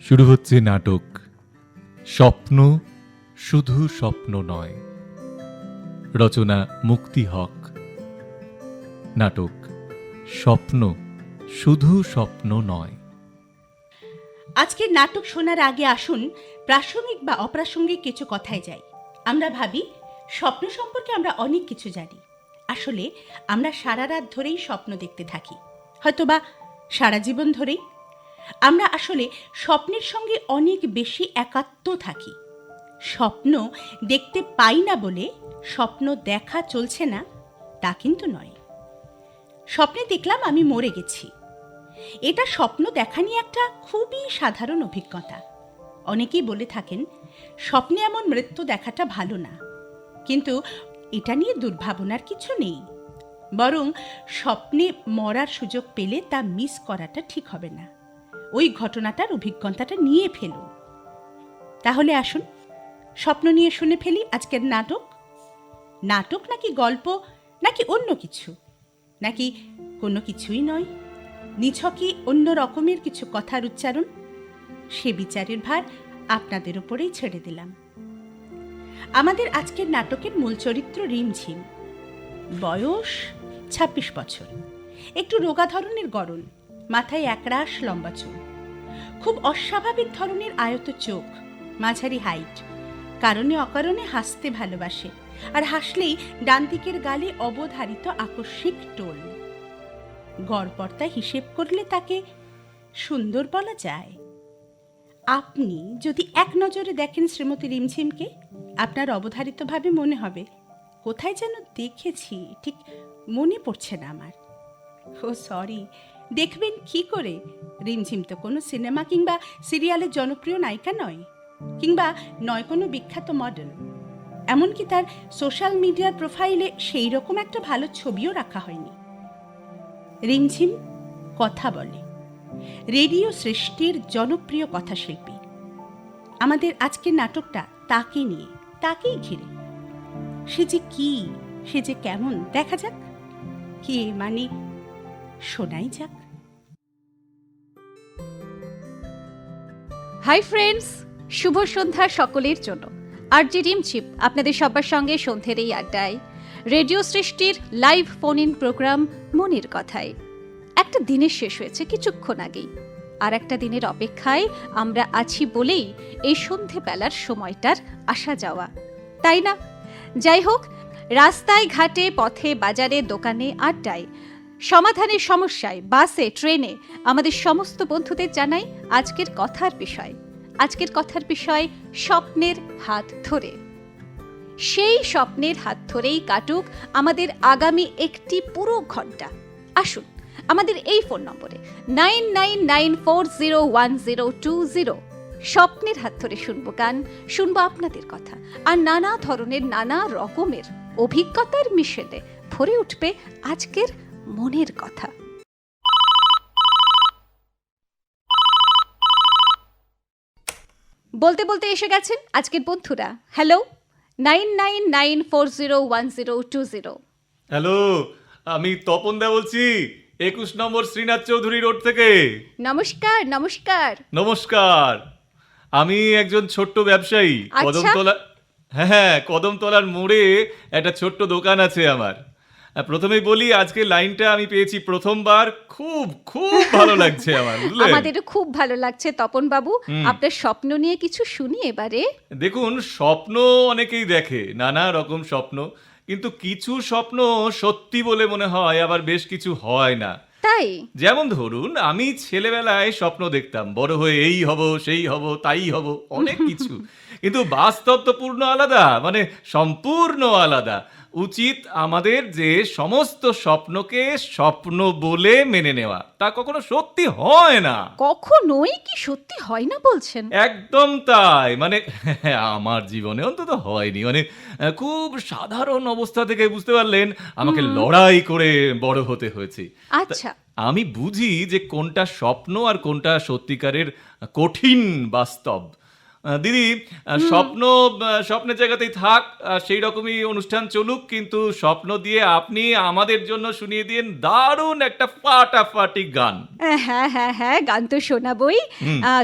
শুরু হচ্ছে নাটক। স্বপ্ন শুধু স্বপ্ন নয়। রচনা মুক্তি হক। নাটক, স্বপ্ন শুধু স্বপ্ন নয়। আজকের নাটক শোনার আগে আসুন, প্রাসঙ্গিক বা অপ্রাসঙ্গিক কিছু কথায় যাই। আমরা ভাবি, স্বপ্ন সম্পর্কে আমরা অনেক কিছু জানি। আসলে আমরা সারা রাত ধরেই স্বপ্ন দেখতে থাকি। হয়তোবা সারা জীবন ধরেই আমরা আসলে স্বপ্নের সঙ্গে অনেক বেশি একাত্ম থাকি। স্বপ্ন দেখতে পাই না বলে স্বপ্ন দেখা চলছে না, তা কিন্তু নয়। স্বপ্নে দেখলাম আমি মরে গেছি। এটা স্বপ্ন দেখা নিয়ে একটা খুবই সাধারণ অভিজ্ঞতা। অনেকেই বলে থাকেন, স্বপ্নে এমন মৃত্যু দেখাটা ভালো না। কিন্তু এটা নিয়ে দুর্ভাবনার কিছু নেই। বরং স্বপ্নে মরার সুযোগ পেলে তা মিস করাটা ঠিক হবে না। ওই ঘটনাটার অভিজ্ঞতাটা নিয়ে ফেলুন তাহলে আসুন, স্বপ্ন নিয়ে শুনে ফেলি আজকের নাটক। নাটক নাকি গল্প, নাকি অন্য কিছু? নাকি কোনো কিছুই নয়? নিছকই অন্য রকমের কিছু কথার উচ্চারণ? সে বিচারের ভার আপনাদের উপরেই ছেড়ে দিলাম। আমাদের আজকের নাটকের মূল চরিত্র রিমঝিম। বয়স ছাব্বিশ বছর। একটু রোগা ধরনের গরল মাথায় একরাশ লম্বা চুল। খুব অস্বাভাবিক ধরনের আয়ত চোখ, মাঝারি হাইট, কারণে অকারণে হাসতে ভালোবাসে আর হাসলেই ডান দিকের গালে অবধারিত আকস্মিক টোল। গড়পর্তা হিসেব করলে তাকে সুন্দর বলা যায়। আপনি যদি এক নজরে দেখেন শ্রীমতী রিমঝিমকে, আপনার অবধারিতভাবে মনে হবে, কোথায় যেন দেখেছি, ঠিক মনে পড়ছে না আমার। ও, সরি দেখবেন কি করে? রিমঝিম তো কোনো সিনেমা কিংবা সিরিয়ালের জনপ্রিয় নায়িকা নয়, কিংবা নয় কোনো বিখ্যাত মডেল। এমনকি তার সোশ্যাল মিডিয়ার প্রোফাইলে সেই রকম একটা ভালো ছবিও রাখা হয়নি। রিমঝিম কথা বলে। রেডিও সৃষ্টির জনপ্রিয় কথাশিল্পী। আমাদের আজকের নাটকটা তাকে নিয়ে, তাকেই ঘিরে। সে যে কি, সে যে কেমন, দেখা যাক। কে মানে শোনাই যাক। হাই ফ্রেন্ডস শুভ সন্ধ্যা সকলের জন্য। আর জি রিমচিপ আপনাদের সবার সঙ্গে সন্ধ্যের এই আড্ডায়। রেডিও সৃষ্টির লাইভ ফোন ইন প্রোগ্রাম মনের কথায়। একটা দিনের শেষ হয়েছে কিছুক্ষণ আগেই। আর একটা দিনের অপেক্ষায় আমরা আছি বলেই এই সন্ধেবেলার সময়টার আসা যাওয়া। তাই না? যাই হোক, রাস্তায় ঘাটে, পথে, বাজারে, দোকানে, আড্ডায় সমাধানের সমস্যায়, বাসে, ট্রেনে আমাদের সমস্ত বন্ধুদের জানাই আজকের কথার বিষয়। আজকের কথার বিষয়, স্বপ্নের হাত ধরে। সেই স্বপ্নের হাত ধরেই কাটুক আমাদের আগামী একটি পুরো ঘণ্টা। আসুন, আমাদের এই ফোন নম্বরে nine nine nine four zero one zero two zero স্বপ্নের হাত ধরে শুনব গান, শুনব আপনাদের কথা। আর নানা ধরনের, নানা রকমের অভিজ্ঞতার মিশেলে ভরে উঠবে আজকের মনের কথা। বলতে বলতে এসে গেছেন আজকের বন্ধুরা। Hello nine nine nine four zero one zero two zero hello আমি তপন দা বলছি একুশ নম্বর শ্রীনাথ চৌধুরী রোড থেকে। নমস্কার নমস্কার। নমস্কার আমি একজন ছোট্ট ব্যবসায়ী। আচ্ছা। কদমতলা হ্যাঁ হ্যাঁ কদমতলার মোড়ে একটা ছোট্ট দোকান আছে আমার। প্রথমেই বলি আজকে লাইনটা আমি পেয়েছি প্রথমবার। খুব খুব ভালো লাগছে আমার আমাদেরও খুব ভালো লাগছে। তপন বাবু আপনার স্বপ্ন নিয়ে কিছু শুনি এবারে? দেখুন স্বপ্ন অনেকেই দেখে নানা রকম স্বপ্ন। কিন্তু কিছু স্বপ্ন সত্যি বলে মনে হয় আবার বেশ কিছু হয় না। তাই? যেমন ধরুন আমি ছেলেবেলায় স্বপ্ন দেখতাম বড় হয়ে এই হব সেই হব তাই হব অনেক কিছু। কিন্তু বাস্তব তো পূর্ণ আলাদা মানে সম্পূর্ণ আলাদা। উচিত আমাদের যে সমস্ত স্বপ্নকে স্বপ্ন বলে মেনে নেওয়া। তা কখনো সত্যি হয় না। কখনোই কি সত্যি হয় না বলছেন? একদম তাই। মানে আমার জীবনে অন্তত হয়নি। মানে খুব সাধারণ অবস্থা থেকে বুঝতে পারলেন আমাকে লড়াই করে বড় হতে হয়েছে। আচ্ছা। আমি বুঝি যে কোনটা স্বপ্ন আর কোনটা সত্যিকারের কঠিন বাস্তব। দিদি স্বপ্ন স্বপ্নের জায়গাতেই থাক সেই রকমই অনুষ্ঠান চলুক কিন্তু স্বপ্ন দিয়ে আপনি আমাদের জন্য শুনিয়ে দিন দারুণ একটা ফাটাফাটি গান। হ্যাঁ হ্যাঁ হ্যাঁ গান তো শোনাবই।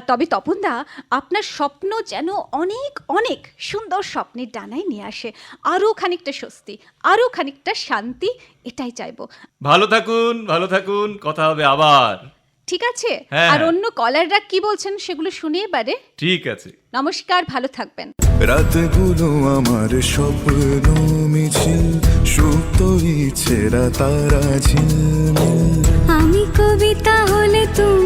তবে তপনদা আপনার স্বপ্ন যেন অনেক অনেক সুন্দর স্বপ্নের ডানায় নিয়ে আসে। আরও খানিকটা স্বস্তি আরও খানিকটা শান্তি এটাই চাইব। ভালো থাকুন ভালো থাকুন কথা হবে আবার। ঠিক আছে? হ্যাঁ। আর অন্য কলাররা কি বলছেন সেগুলো শুনে এবারে। ঠিক আছে। নমস্কার ভালো থাকবেন। রাতগুলো আমার স্বপ্ন মিছিল সুপ্ত ইচ্ছেরা তারা ঝিলমিল। আমি কবিতা হলে তুমি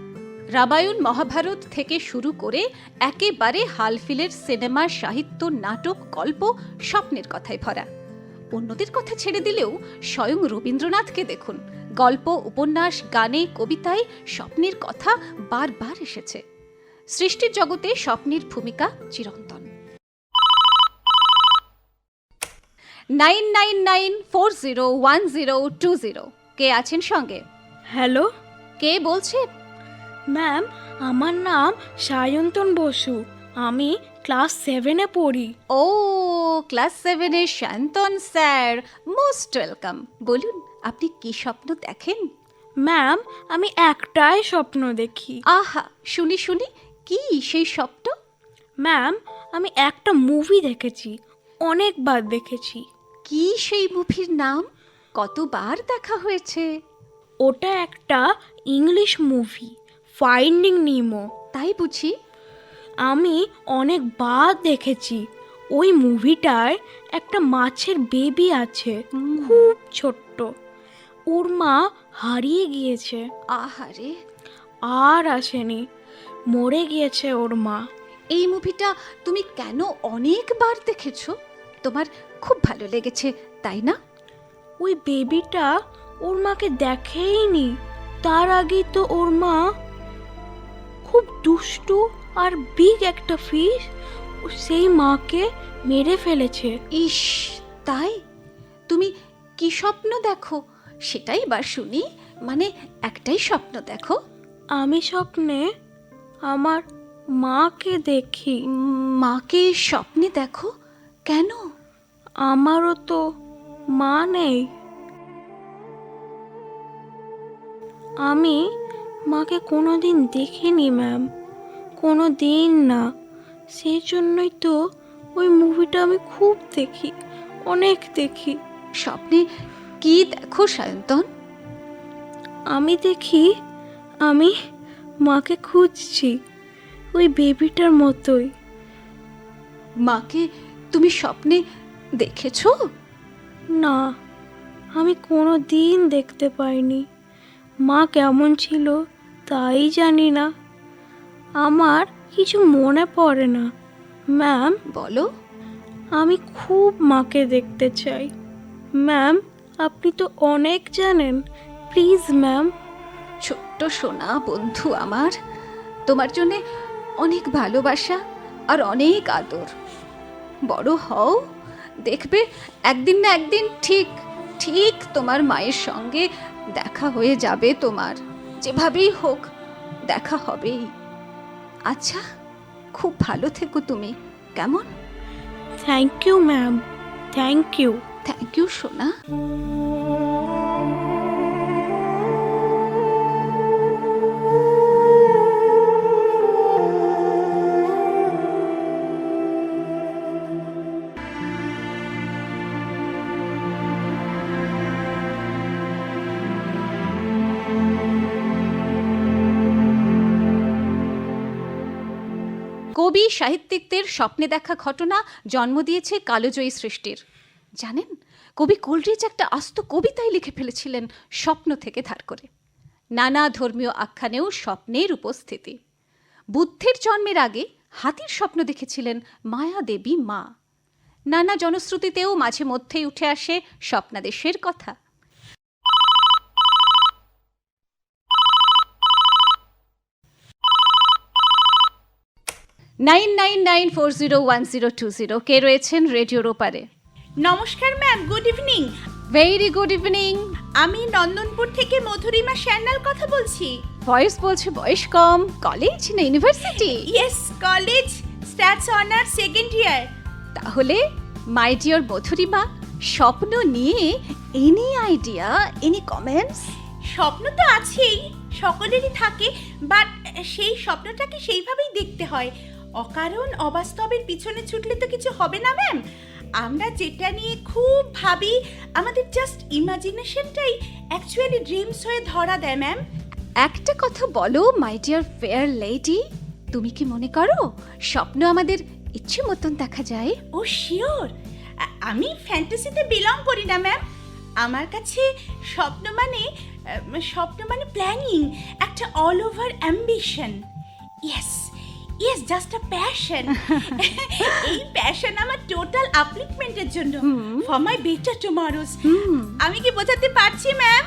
রামায়ণ মহাভারত থেকে শুরু করে একেবারে হালফিলের সিনেমা সাহিত্য নাটক গল্প স্বপ্নের কথায় ভরা। অন্যদের কথা ছেড়ে দিলেও স্বয়ং রবীন্দ্রনাথকে দেখুন। গল্প উপন্যাস গানে কবিতায় স্বপ্নের কথা বারবার এসেছে। সৃষ্টির জগতে স্বপ্নের ভূমিকা চিরন্তন। Nine nine nine four zero one zero two zero. কে আছেন সঙ্গে? হ্যালো? কে বলছেন ম্যাম আমার নাম সায়ন্তন বসু। আমি ক্লাস সেভেনে পড়ি। ও ক্লাস সেভেনের শান্তন স্যার মোস্ট ওয়েলকাম বলুন আপনি কি স্বপ্ন দেখেন? ম্যাম আমি একটাই স্বপ্ন দেখি। আহা শুনি শুনি কি সেই স্বপ্ন? ম্যাম আমি একটা মুভি দেখেছি অনেকবার দেখেছি। কি সেই মুভির নাম? কতবার দেখা হয়েছে? ওটা একটা ইংলিশ মুভি ফাইন্ডিং নিমো তাই বুঝি? আমি অনেকবার দেখেছি। ওই মুভিটায় একটা মাছের বেবি আছে। খুব ছোট্ট। ওর মা হারিয়ে গিয়েছে। আহারে। আর আসেনি। মরে গিয়েছে ওর মা। এই মুভিটা তুমি কেন অনেকবার দেখেছ? তোমার খুব ভালো লেগেছে তাই না? ওই বেবিটা ওর মাকে দেখেইনি। তার আগেই তো ওর মা খুব দুষ্টু আর বিগ একটা ফিশ সেই মাকে মেরে ফেলেছে। ইস তাই? তুমি কি স্বপ্ন দেখো? সেটাই বা শুনি। মানে একটাই স্বপ্ন দেখো। আমি স্বপ্নে আমার মাকে দেখি। মাকে স্বপ্নে দেখো? কেন? আমারও তো মা নেই। আমি মাকে কোনো দিন দেখিনি ম্যাম কোনো দিন না। সেই জন্যই তো ওই মুভিটা আমি খুব দেখি অনেক দেখি। স্বপ্নে কি দেখো সায়ন্তন আমি দেখি আমি মাকে খুঁজছি ওই বেবিটার মতোই। মাকে তুমি স্বপ্নে দেখেছ? না আমি কোনো দিন দেখতে পাইনি। মা কেমন ছিল তাই জানি না। আমার কিছু মনে পড়ে না। ম্যাম, বলো। আমি খুব মাকে দেখতে চাই। ম্যাম, আপনি তো অনেক জানেন। Please, ma'am. ছোট্ট সোনা বন্ধু আমার, তোমার জন্যে অনেক ভালোবাসা আর অনেক আদর। বড় হও, দেখবে একদিন না একদিন ঠিক ঠিক তোমার মায়ের সঙ্গে দেখা হয়ে যাবে তোমার। যেভাবেই হোক দেখা হবেই। আচ্ছা খুব ভালো থেকো তুমি। কেমন? Thank you ma'am thank you thank you সোনা। কবি সাহিত্যিকদের স্বপ্নে দেখা ঘটনা জন্ম দিয়েছে কালোজয়ী সৃষ্টির। জানেন, কবি কোলরিচ একটা আস্ত কবিতাই লিখে ফেলেছিলেন স্বপ্ন থেকে ধার করে। নানা ধর্মীয় আখ্যানেও স্বপ্নের উপস্থিতি। বুদ্ধের জন্মের আগে হাতির স্বপ্ন দেখেছিলেন মায়া দেবী মা। নানা জনশ্রুতিতেও মাঝে মধ্যেই উঠে আসে স্বপ্নাদেশের কথা। Nine nine nine four zero one zero two zero. কে রয়েছেন রেডিওর ওপারে নমস্কার ma'am good evening very good evening আমি নন্দনপুর থেকে মধুরিমা স্যান্ডাল কথা বলছি। ভয়েস বলছে বয়স কম। কলেজ না university yes college stats honour second year তাহলে মাই ডিয়ার মধুরিমা স্বপ্ন নিয়ে এনি আইডিয়া এনি কমেন্টস স্বপ্ন তো আছেই সকলেরই থাকে বাট সেই স্বপ্নটাকে সেইভাবেই দেখতে হয়। অকারণ অবাস্তবের পিছনে ছুটলে তো কিছু হবে না ম্যাম আমরা যেটা নিয়ে খুব ভাবি আমাদের জাস্ট ইমাজিনেশনটাই অ্যাকচুয়ালি ড্রিমস হয়ে ধরা দেয় ম্যাম একটা কথা বলো মাই ডিয়ার ফেয়ার লেডি তুমি কি মনে করো স্বপ্ন আমাদের ইচ্ছে মতন দেখা যায়? ও শিওর আমি ফ্যান্টাসিতে বিলং করি না ম্যাম আমার কাছে স্বপ্ন মানে স্বপ্ন মানে প্ল্যানিং একটা all over ambition yes yes just a passion এই প্যাশন আমার টোটাল আপলিফমেন্টের জন্য ফর মাই বেটার টুমরোজ আমি কি বোঝাতে পারছি ম্যাম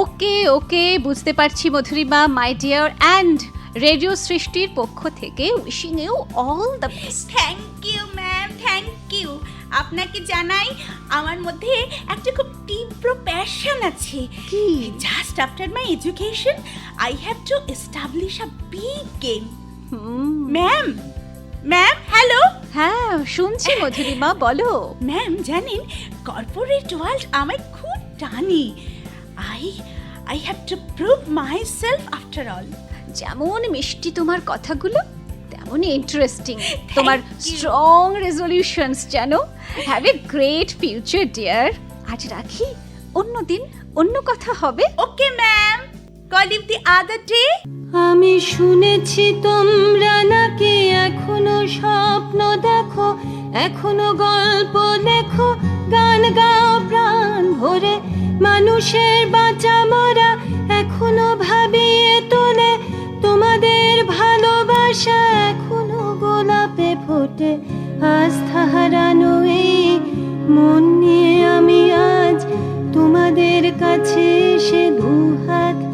ওকে ওকে বুঝতে পারছি Madhurima my dear and radio সৃষ্টির পক্ষ থেকে wishing you all the best thank you ma'am thank you আপনাকে জানাই আমার মধ্যে একটা খুব তীব্র প্যাশন আছে। কি? Just after my education, I have to establish a big game. Ma'am ma'am hello. হ্যাঁ শুনছি মধুরিমা বলো। ম্যাম জানেন কর্পোরেট ওয়ার্ল্ড আমায় খুব টানি। I I have to prove myself after all যেমন মিষ্টি তোমার কথাগুলো তেমনই ইন্টারেস্টিং তোমার স্ট্রং রেজলিউশনস যেন have a great future dear আজ রাখি অন্যদিন অন্য কথা হবে। Okay ma'am call if the other আমি শুনেছি তোমরা নাকি এখনও স্বপ্ন দেখো, এখনও গল্প লেখো, গান গাও প্রাণ ভরে, মানুষের বাঁচা মরা এখনও ভাবিয়ে তোলে, তোমাদের ভালোবাসা এখনও গোলাপে ফোটে আস্থা হারানো এই মন নিয়ে আমি আজ তোমাদের কাছে এসে দু হাত পেতেছি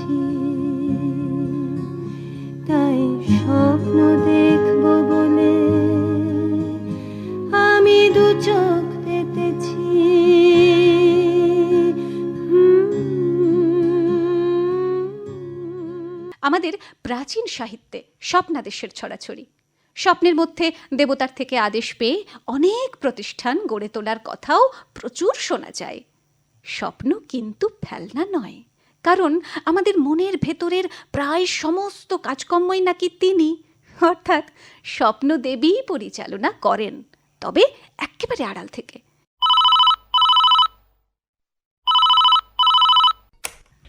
আমি দু আমাদের প্রাচীন সাহিত্যে স্বপ্নাদেশের ছড়াছড়ি। স্বপ্নের মধ্যে দেবতার থেকে আদেশ পেয়ে অনেক প্রতিষ্ঠান গড়ে তোলার কথাও প্রচুর শোনা যায়। স্বপ্ন কিন্তু ফেলনা নয়, কারণ আমাদের মনের ভেতরের প্রায় সমস্ত কাজকর্মই নাকি তিনি। অর্থাৎ স্বপ্ন দেবী পরিচালনা করেন তবে একেবারে আড়াল থেকে।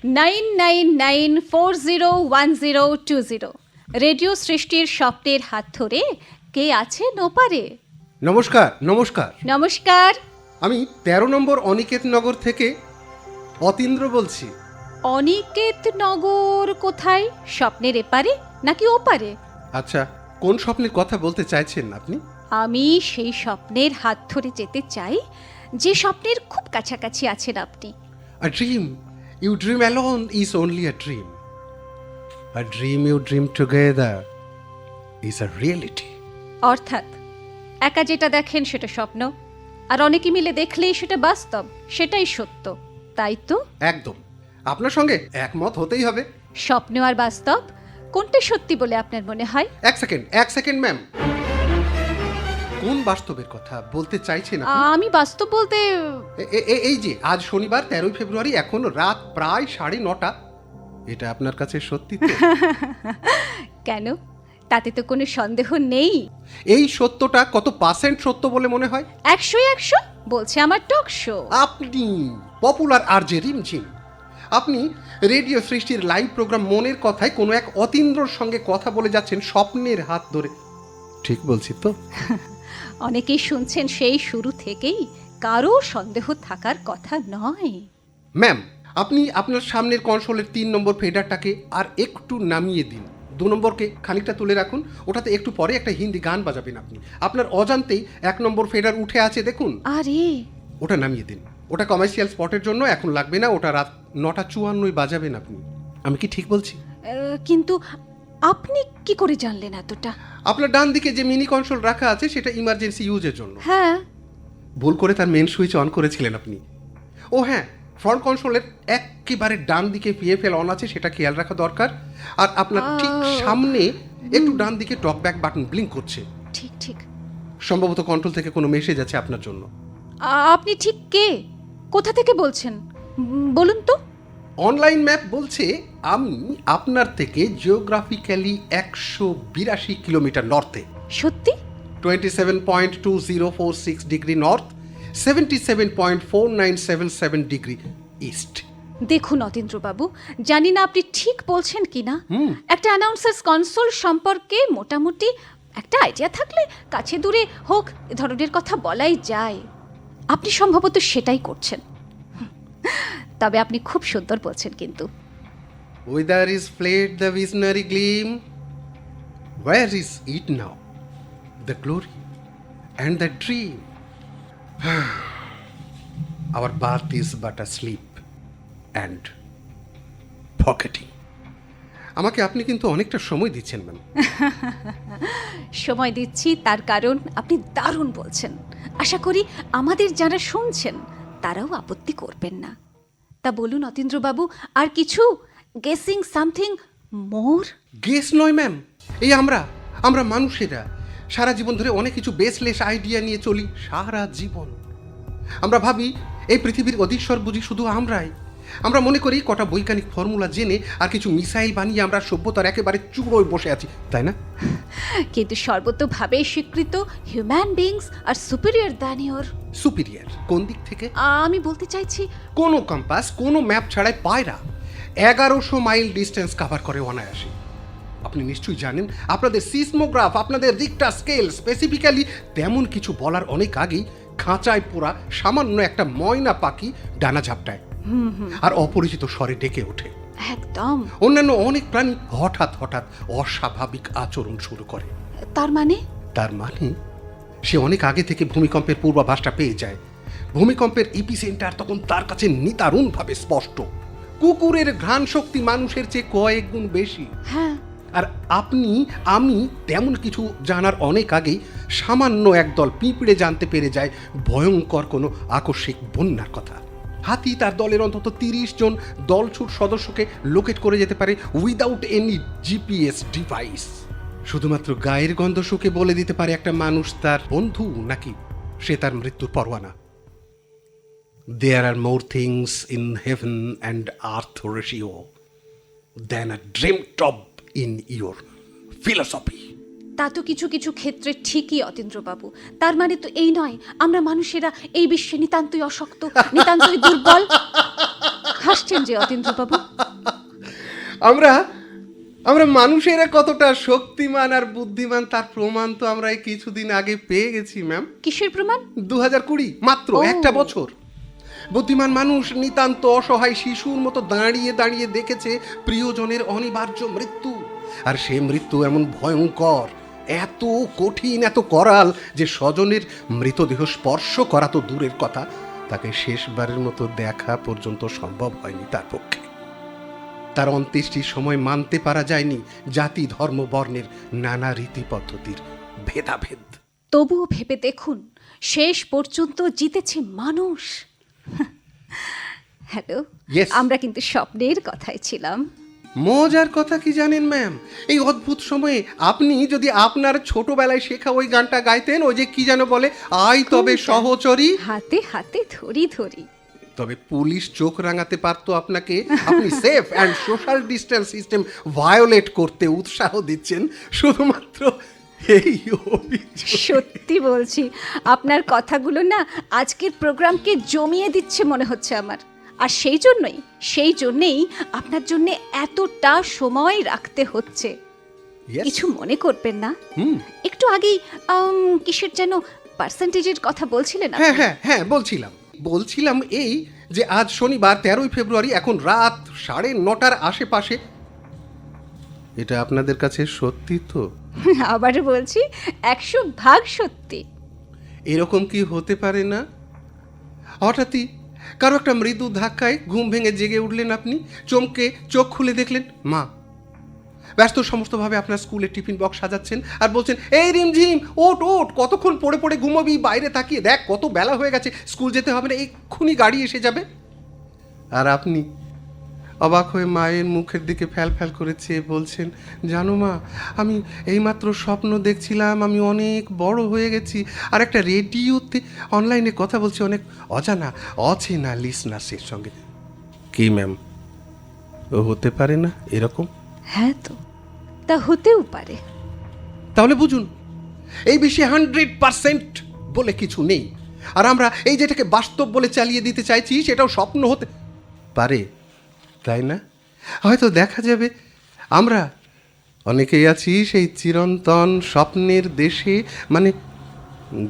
Nine nine nine four zero one zero two zero. Radio সৃষ্টির স্বপ্নের হাত ধরে কে আছে নোপারে? নমস্কার নমস্কার। নমস্কার। আমি তেরো নম্বর অনিকেত নগর থেকে অতীন্দ্র বলছি। অনিকেত নগর কোথায়? স্বপ্নের এপারে নাকি ওপারে? আচ্ছা কোন স্বপ্নের কথা বলতে চাইছেন আপনি? আমি সেই স্বপ্নের হাত ধরে যেতে চাই যে স্বপ্নের খুব কাছাকাছি আছেন আপনি। A dream you dream alone is only a dream a dream you dream together is a reality অর্থাৎ একা যেটা দেখেন সেটা স্বপ্ন আর অনেকে মিলে দেখলেই সেটা বাস্তব সেটাই সত্য তাই তো? একদম। আপনার সঙ্গে একমত হতেই হবে। স্বপ্ন আর বাস্তব কোনটা সত্যি বলে আপনার মনে হয়? এক সেকেন্ড এক সেকেন্ড ম্যাম। কোন বাস্তবের কথা বলতে চাইছেন আপনি? আমি বাস্তব বলতে এ- এ- এ- এই যে আজ শনিবার তেরোই ফেব্রুয়ারি এখন রাত প্রায় সাড়ে নটা। এটা আপনার কাছে সত্যি তো? কেন? তাতে তো কোনো সন্দেহ নেই। এই সত্যটা কত পার্সেন্ট সত্য বলে মনে হয়? একশো একশো? বলছে আমার টক শো। আপনি পপুলার আর জে রিমঝিম। আপনি রেডিও সৃষ্টির লাইভ প্রোগ্রাম মনের কথায় কোনো এক অতীন্দ্রর সঙ্গে কথা বলে যাচ্ছেন স্বপ্নের হাত ধরে। ঠিক বলছি তো? অনেকেই শুনছেন সেই শুরু থেকেই কারও সন্দেহ থাকার কথা নয়। ম্যাম আপনি আপনার সামনের কনসোলের তিন নম্বর ফেডারটাকে আর একটু নামিয়ে দিন। দু নম্বরকে খানিকটা তুলে রাখুন ওটাতে একটু পরে একটা হিন্দি গান বাজাবেন আপনি। আপনার অজান্তেই এক নম্বর ফেডার উঠে আছে দেখুন। আরে! ওটা নামিয়ে দিন। ওটা কমার্শিয়াল স্পটের জন্য এখন লাগবে না ওটা রাত নটা চুয়ান্নই বাজাবেন আপনি। আমি কি ঠিক বলছি? কিন্তু আপনি কি করে জানলেন এতটা? আপনার ডান দিকে যে মিনি কনসোল রাখা আছে সেটা ইমার্জেন্সি ইউজের জন্য। হ্যাঁ। ভুল করে তার মেন সুইচ অন করেছিলেন আপনি। ও হ্যাঁ ফ্রন্ট কনসোলের একেবারে ডান দিকে পিএফএল অন আছে সেটা খেয়াল রাখা দরকার। আর আপনার ঠিক সামনে একটু ডান দিকে টক ব্যাক বাটন ব্লিঙ্ক করছে। ঠিক ঠিক। সম্ভবত কন্ট্রোল থেকে কোনো মেসেজ আছে আপনার জন্য। আপনি ঠিক কে? কোথা থেকে বলছেন? বলুন তো। অনলাইন ম্যাপ বলছে আমি আপনার থেকে জিওগ্রাফিক্যালি একশো বিরাশি কিলোমিটার নর্থে সত্যি? Twenty seven point two zero four six degree north seventy seven point four nine seven seven degree east দেখুন অতীন্দ্রবাবু জানি না আপনি ঠিক বলছেন কিনা একটা অ্যানাউন্সার্স কনসোল সম্পর্কে মোটামুটি একটা আইডিয়া থাকলে কাছে দূরে হোক এ ধরনের কথা বলাই যায়। আপনি সম্ভবত সেটাই করছেন। তবে আপনি খুব সুন্দর বলছেন কিন্তু। Whither is fled the visionary gleam where is it now the glory and the dream our birth is but sleep and forgetting আমাকে আপনি কিন্তু অনেকটা সময় দিচ্ছেন ম্যাম। সময় দিচ্ছি তার কারণ আপনি দারুণ বলছেন। আশা করি আমাদের যারা শুনছেন, তারাও আপত্তি করবেন না। তা বলুন অতীন্দ্রবাবু, আর কিছু গেসিং সামথিং মোর গেস নয় ম্যাম এই আমরা আমরা মানুষেরা সারা জীবন ধরে অনেক কিছু বেসলেস আইডিয়া নিয়ে চলি, সারা জীবন। আমরা ভাবি, এই পৃথিবীর অধীশ্বর বুঝি শুধু আমরাই। আমরা মনে করি কটা বৈজ্ঞানিক ফর্মুলা জেনে আর কিছু মিসাইল বানিয়ে আমরা সভ্যতার একেবারে চূড়োয় বসে আছি তাই না? কিন্তু সর্বতোভাবে স্বীকৃত human beings are superior than your superior কোন দিক থেকে? আমি বলতে চাইছি কোনো কম্পাস কোনো ম্যাপ ছাড়াই পায়রা এগারোশো মাইল ডিস্টেন্স কভার করে অনায়াসে। আপনি নিশ্চয়ই জানেন আপনাদের সিসমোগ্রাফ আপনাদের রিক্টার স্কেল স্পেসিফিক্যালি তেমন কিছু বলার অনেক আগেই খাঁচায় পোড়া সামান্য একটা ময়না পাখি ডানা ঝাপটায়। আর অপরিচিত স্বরে ডেকে ওঠে। একদম। অন্যান্য অনেক প্রাণী হঠাৎ হঠাৎ অস্বাভাবিক আচরণ শুরু করে। তার মানে? তার মানে সে অনেক আগে থেকে ভূমিকম্পের পূর্বাভাসটা পেয়ে যায়। ভূমিকম্পের ইপিসেন্টার তখন তার কাছে নিতারুণভাবে স্পষ্ট। কুকুরের ঘ্রাণ শক্তি মানুষের চেয়ে কয়েক গুণ বেশি। হ্যাঁ। আর আপনি আমি তেমন কিছু জানার অনেক আগেই সামান্য একদল পিঁপড়ে জানতে পেরে যায় ভয়ঙ্কর কোনো আকস্মিক বন্যার কথা। হাতি তার দলের অন্তত তিরিশ জন দলছুট সদস্যকে লোকেট করে যেতে পারে উইদাউট এনি জিপিএস ডিভাইস শুধুমাত্র গায়ের গন্ধ শুকে বলে দিতে পারে একটা মানুষ তার বন্ধু নাকি সে তার মৃত্যুর পরোয়ানা there are more things in heaven and earth Horatio than a dreamt of in your philosophy. তা তো কিছু কিছু ক্ষেত্রে ঠিকই অতীন্দ্রবাবু তার মানে তো এই নয় আমরা মানুষেরা এই বিশ্বে নিতান্তই অশক্ত নিতান্তই দুর্বল। হাসছেন যে অতীন্দ্রবাবু আমরা আমরা মানুষেরা কতটা শক্তিমান আর বুদ্ধিমান তার প্রমাণ তো আমরা এই কিছুদিন আগে পেয়ে গেছি ম্যাম। কিসের প্রমাণ? দু হাজার কুড়ি মাত্র একটা বছর। বুদ্ধিমান মানুষ নিতান্ত অসহায় শিশুর মতো দাঁড়িয়ে দাঁড়িয়ে দেখেছে প্রিয়জনের অনিবার্য মৃত্যু। আর সে মৃত্যু এমন ভয়ঙ্কর এত কঠিন এত করাল যে স্বজনের মৃতদেহ স্পর্শ করা তো দূরের কথা। তাকে শেষবারের মতো দেখা পর্যন্ত সম্ভব হয়নি তার পক্ষে। তার অন্ত্যেষ্টির সময় মানতে পারা যায়নি জাতি ধর্ম বর্ণের নানা রীতি পদ্ধতির ভেদাভেদ। তবুও ভেবে দেখুন শেষ পর্যন্ত জিতেছে মানুষ। হ্যালো আমরা কিন্তু স্বপ্নের কথাই ছিলাম। মজার কথা কি জানেন ম্যাম এই অদ্ভুত সময়ে আপনি যদি আপনার ছোটবেলায় শেখা ওই গানটা গাইতেন ওই যে কি যেন বলে আই তবে? সহচরী। হাতে হাতে ধরি ধরি। তবে পুলিশ চোখ রাঙাতে পারতো আপনাকে। আপনি safe and social distance system violate করতে উৎসাহ দিচ্ছেন। শুধুমাত্র এই সত্যি বলছি আপনার কথাগুলো না আজকের প্রোগ্রামকে জমিয়ে দিচ্ছে মনে হচ্ছে আমার। আর সেই জন্যই সেই জন্যেই আপনার জন্য এতটা সময় রাখতে হচ্ছে? কিছু মনে করবেন না? হুম। একটু আগেই কিসের যেন পার্সেন্টেজের কথা বলছিলেন হ্যাঁ হ্যাঁ হ্যাঁ বলছিলাম। বলছিলাম এই যে আজ শনিবার তেরোই ফেব্রুয়ারি এখন রাত সাড়ে নটার আশেপাশে। এটা আপনাদের কাছে সত্যি তো? আবার বলছি একশো ভাগ সত্যি। এরকম কি হতে পারে না? হঠাৎই কারও একটা মৃদু ধাক্কায় ঘুম ভেঙে জেগে উঠলেন আপনি, চমকে চোখ খুলে দেখলেন, মা। ব্যস্ত সমস্তভাবে আপনার স্কুলে টিফিন বক্স সাজাচ্ছেন আর বলছেন, এই রিমঝিম ওট ওট কতক্ষণ পড়ে পড়ে ঘুমাবি, বাইরে তাকিয়ে দেখ, কত বেলা হয়ে গেছে, স্কুল যেতে হবে না, এক্ষুনি গাড়ি এসে যাবে। আর আপনি অবাক হয়ে মায়ের মুখের দিকে ফ্যাল ফ্যাল করে চেয়ে বলছেন জানো মা আমি এইমাত্র স্বপ্ন দেখছিলাম আমি অনেক বড় হয়ে গেছি। আর একটা রেডিওতে অনলাইনে কথা বলছি অনেক অজানা অচেনা লিসনার্সের সঙ্গে। কি ম্যাম? ও হতে পারে না এরকম? হ্যাঁ তো তা হতেও পারে। তাহলে বুঝুন এই বেশি হান্ড্রেড পারসেন্ট বলে কিছু নেই। আর আমরা এই যেটাকে বাস্তব বলে চালিয়ে দিতে চাইছি সেটাও স্বপ্ন হতে পারে। তাই না? হয়তো দেখা যাবে। আমরা অনেকেই আছি সেই চিরন্তন স্বপ্নের দেশে মানে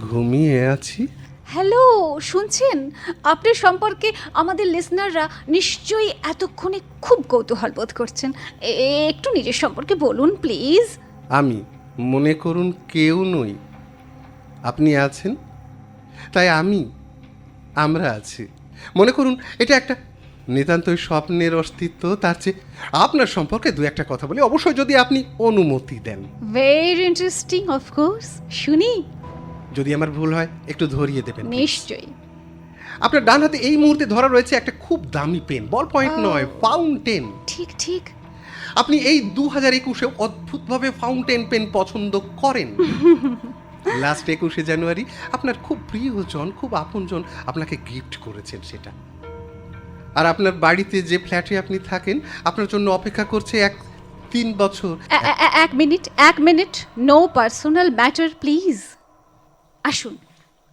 ঘুমিয়ে আছি। হ্যালো শুনছেন? আপনার সম্পর্কে আমাদের লিসনাররা নিশ্চয়ই এতক্ষণে খুব কৌতূহল বোধ করছেন। একটু নিজের সম্পর্কে বলুন প্লিজ আমি মনে করুন কেউ নই। আপনি আছেন? তাই আমি আমরা আছি। মনে করুন এটা একটা নিতান্তই স্বপ্নের অস্তিত্ব তার চেয়ে আপনার সম্পর্কে দু একটা কথা বলি। অবশ্যই যদি আপনি অনুমতি দেন। ভেরি ইন্টারেস্টিং অফকোর্স শুনি। যদি আমার ভুল হয় একটু ধরিয়ে দেবেন নিশ্চয়ই। আপনার ডান হাতে এই মুহূর্তে ধরা রয়েছে একটা খুব দামি পেন বল পয়েন্ট নয় ফাউন্টেন। ঠিক ঠিক। আপনি এই দু হাজার একুশে অদ্ভুতভাবে ফাউন্টেন পেন পছন্দ করেন। লাস্ট একুশে জানুয়ারি আপনার খুব প্রিয়জন খুব আপনজন আপনাকে গিফট করেছেন সেটা। আর আপনার বাড়িতে যে ফ্ল্যাটে আপনি থাকেন আপনার জন্য অপেক্ষা করছে এক তিন বছর। এক মিনিট এক minute. No personal matter please আসুন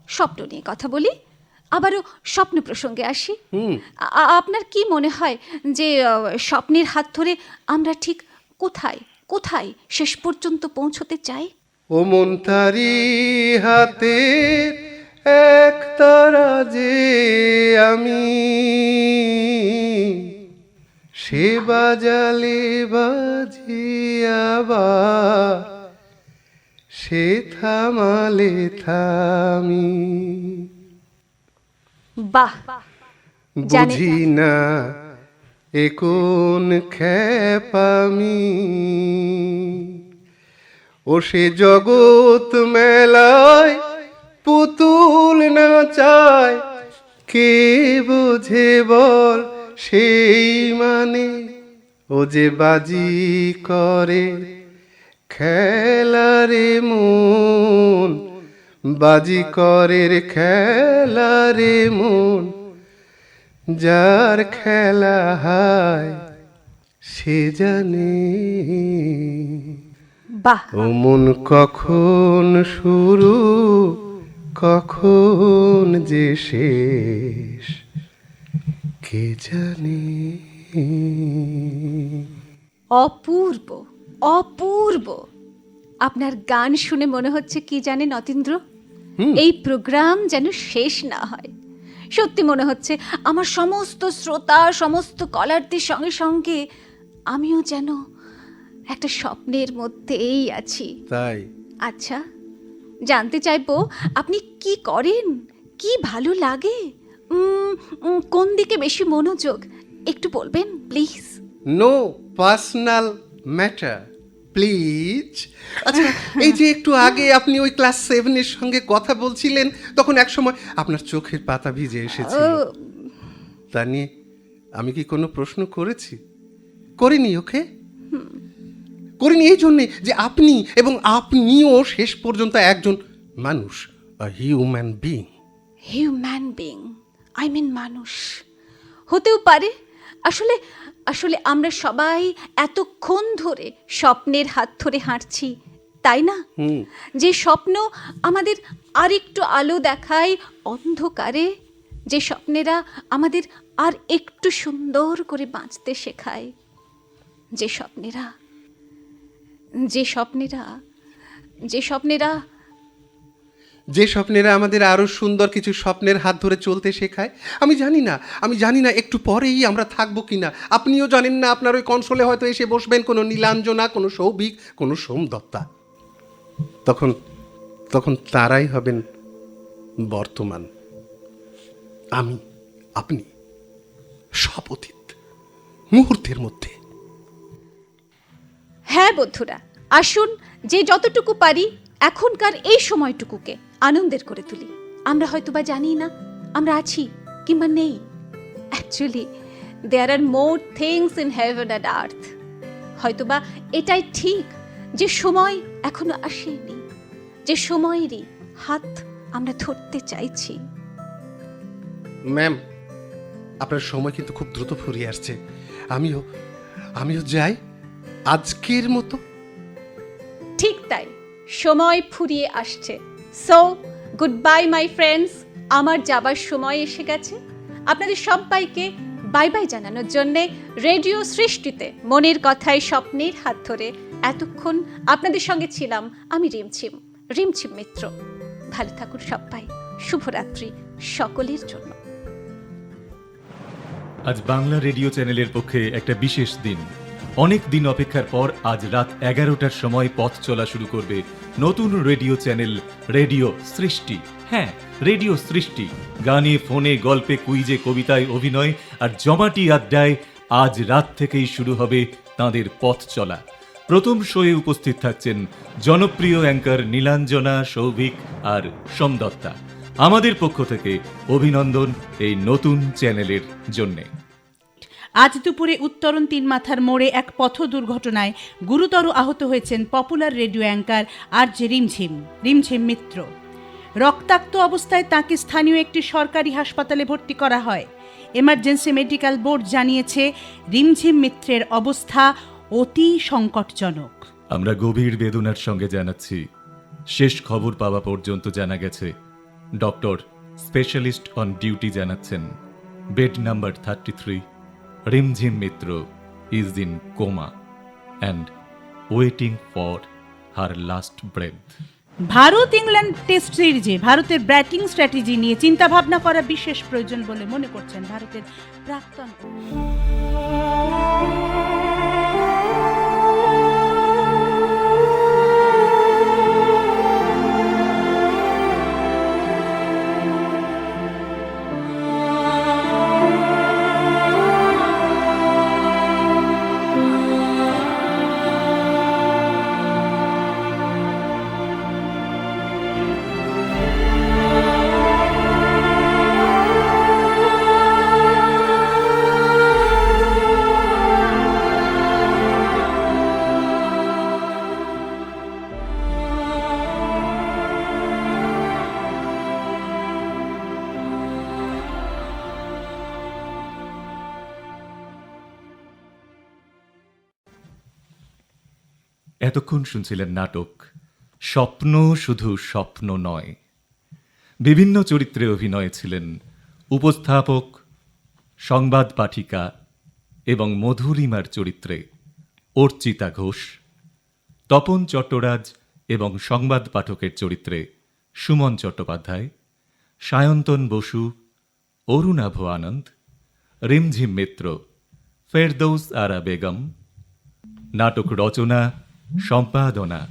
স্বপ্ন নিয়ে কথা বলি আবারও স্বপ্ন প্রসঙ্গে আসি। আপনার কি মনে হয় যে স্বপ্নের হাত ধরে আমরা ঠিক কোথায় কোথায় শেষ পর্যন্ত পৌঁছতে চাই? ও মন তারি হাতে এক তারা যে আমি। সে বাজালে বাজিয়াবার সে থামালে থামি। বাহ। বুঝি না এ কোন খ্যাপামি। ও সে জগৎ মেলায় পুতুল না চায় কে বোঝে বল সেই মানে? ও যে বাজি করে খেলারে মন বাজি করে রে খেলারে মন। যার খেলা হয় সে জানে। বাহ। ও মন কখন শুরু কখন যে শেষ কে জানে? অপূর্ব অপূর্ব। আপনার গান শুনে মনে হচ্ছে কি জানে অতীন্দ্র এই প্রোগ্রাম যেন শেষ না হয়। সত্যি মনে হচ্ছে আমার সমস্ত শ্রোতা সমস্ত কলারদের সঙ্গে সঙ্গে আমিও যেন একটা স্বপ্নের মধ্যেই আছি। তাই? আচ্ছা। জানতে চাইব আপনি কি করেন? কি ভালো লাগে? কোন দিকে বেশি মনোযোগ? একটু বলবেন please. No personal matter please আচ্ছা এই যে একটু আগে আপনি ওই ক্লাস সেভেনের সঙ্গে কথা বলছিলেন তখন এক সময় আপনার চোখের পাতা ভিজে এসেছিল। তা নিয়ে আমি কি কোনো প্রশ্ন করেছি? করিনি ওকে? করিনি এই জন্যে যে আপনি এবং আপনিও শেষ পর্যন্ত একজন মানুষ human being human being I mean মানুষ। হতেও পারে আসলে আসলে আমরা সবাই এতক্ষণ ধরে স্বপ্নের হাত ধরে হাঁটছি তাই না? যে স্বপ্ন আমাদের আরেকটু আলো দেখায় অন্ধকারে যে স্বপ্নেরা আমাদের আর একটু সুন্দর করে বাঁচতে শেখায় যে স্বপ্নেরা যে স্বপ্নেরা যে স্বপ্নেরা যে স্বপ্নেরা আমাদের আরও সুন্দর কিছু স্বপ্নের হাত ধরে চলতে শেখায়, আমি জানি না, আমি জানি না একটু পরেই আমরা থাকব কি না আপনিও জানেন না, আপনার ওই কনসোলে হয়তো এসে বসবেন কোনো নীলাঞ্জনা, কোনো সৌভিক, কোনো সোমদত্তা তখন তখন তারাই হবেন বর্তমান। আমি, আপনি, সব অতীত, মুহূর্তের মধ্যে। হ্যাঁ বন্ধুরা, আসুন যে যতটুকু পারি এখনকার এই সময়টুকুকে আনন্দের করে তুলি। আমরা হয়তো বা জানি না, আমরা আছি কিংবা নেই। Actually there are more things in heaven and earth হয়তোবা এটাই ঠিক যে সময় এখনও আসেনি, যে সময়েরই হাত আমরা ধরতে চাইছি। ম্যাম আপনার সময় কিন্তু খুব দ্রুত ফুরিয়ে আসছে। আমিও আমিও যাই। আজকের মতো? ঠিক তাই সময় ফুরিয়ে আসছে। So goodbye my friends আমার যাবার সময় এসে গেছে। আপনাদের সবাইকে বাই বাই জানানোর জন্যে রেডিও সৃষ্টিতে মনের কথায় স্বপ্নের হাত ধরে এতক্ষণ আপনাদের সঙ্গে ছিলাম আমি রিমছিম রিমছিম মিত্র। ভালো থাকুন সবাই। শুভরাত্রি সকলের জন্য। আজ বাংলা রেডিও চ্যানেলের পক্ষে একটা বিশেষ দিন। অনেক দিন অপেক্ষার পর আজ রাত এগারোটার সময় পথ চলা শুরু করবে নতুন রেডিও চ্যানেল রেডিও সৃষ্টি। হ্যাঁ রেডিও সৃষ্টি। গানে, ফোনে, গল্পে, কুইজে, কবিতায় অভিনয় আর জমাটি আড্ডায় আজ রাত থেকেই শুরু হবে তাদের পথ চলা। প্রথম শোয়ে উপস্থিত থাকছেন জনপ্রিয় অ্যাঙ্কার নীলাঞ্জনা, সৌভিক আর সোমদত্তা। আমাদের পক্ষ থেকে অভিনন্দন এই নতুন চ্যানেলের জন্যে। আজ দুপুরে উত্তরণ তিন মাথার মোড়ে এক পথ দুর্ঘটনায় গুরুতর আহত হয়েছেন popular radio anchor R J Rimjhim Rimjhim Mitra. রক্তাক্ত অবস্থায় তাকে স্থানীয় একটি সরকারি হাসপাতালে ভর্তি করা হয়। এমার্জেন্সি মেডিকেল বোর্ড জানিয়েছে, রিমঝিম মিত্রের অবস্থা অতি সংকটজনক। আমরা গভীর বেদনার সঙ্গে জানাচ্ছি। শেষ খবর পাওয়া পর্যন্ত জানা গেছে। ডক্টর স্পেশালিস্ট অন ডিউটি জানাচ্ছেন। Bed number thirty three Rimjhim Mitra is in coma and waiting for her last breath Bharat England test সিরিজে ভারতের ব্যাটিং স্ট্র্যাটেজি নিয়ে চিন্তাভাবনা করা বিশেষ প্রয়োজন বলে মনে করছেন ভারতের প্রাক্তন এতক্ষণ শুনছিলেন নাটক, স্বপ্ন শুধু স্বপ্ন নয়। বিভিন্ন চরিত্রে অভিনয়ে ছিলেন উপস্থাপক, সংবাদ পাঠিকা এবং মধুরিমার চরিত্রে অর্চিতা ঘোষ, তপন চট্টরাজ এবং সংবাদ পাঠকের চরিত্রে সুমন চট্টোপাধ্যায়, সায়ন্তন বসু, অরুণাভ আনন্দ, রিমঝিম মিত্র, ফেরদৌস আরা বেগম। নাটক রচনা সম্পাদনা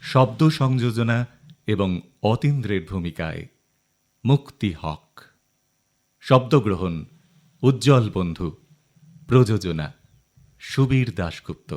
শব্দ সংযোজনা এবং অতীন্দ্রের ভূমিকায়। মুক্তি হক। শব্দগ্রহণ উজ্জ্বল বন্ধু প্রযোজনা সুবীর দাশগুপ্ত।